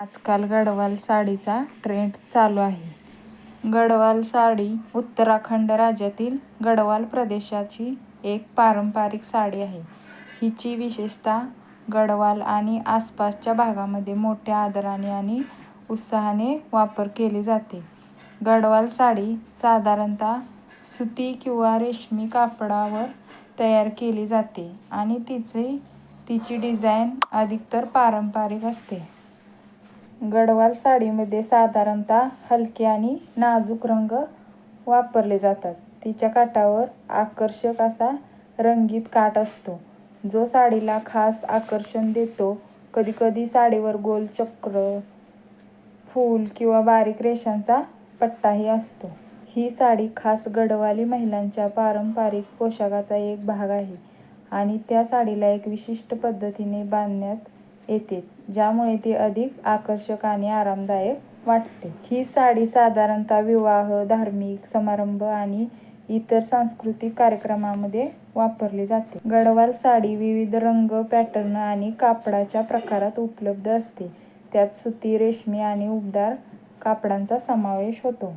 आजकाल गडवाल साडीचा ट्रेंड चालू आहे. गडवाल साडी उत्तराखंड राज्यातील गढवाल प्रदेशाची एक पारंपरिक साडी आहे. हिची विशेषतः गढवाल आणि आसपासच्या भागामध्ये मोठ्या आदराने आणि उत्साहाने वापर केली जाते. गढवाल साडी साधारणतः सुती किंवा रेशमी कापडावर तयार केली जाते आणि तिचे तिची डिझाईन अधिकतर पारंपरिक असते. गढवाल साडीमध्ये साधारणतः हलके आणि नाजूक रंग वापरले जातात. तिच्या काठावर आकर्षक असा रंगीत काठ असतो, जो साडीला खास आकर्षण देतो. कधीकधी साडीवर गोल चक्र, फूल किंवा बारीक रेषांचा पट्टाही असतो. ही साडी खास गढवाली महिलांच्या पारंपरिक पोशाखाचा एक भाग आहे आणि त्या साडीला एक विशिष्ट पद्धतीने बांधण्यात येते, ज्यामुळे ती अधिक आकर्षक आणि आरामदायक वाटते. ही साडी साधारणतः विवाह, धार्मिक समारंभ आणि इतर सांस्कृतिक कार्यक्रमामध्ये वापरली जाते. गढवाल साडी विविध रंग, पॅटर्न आणि कापडाच्या प्रकारात उपलब्ध असते, त्यात सुती, रेशमी आणि उबदार कापडांचा समावेश होतो.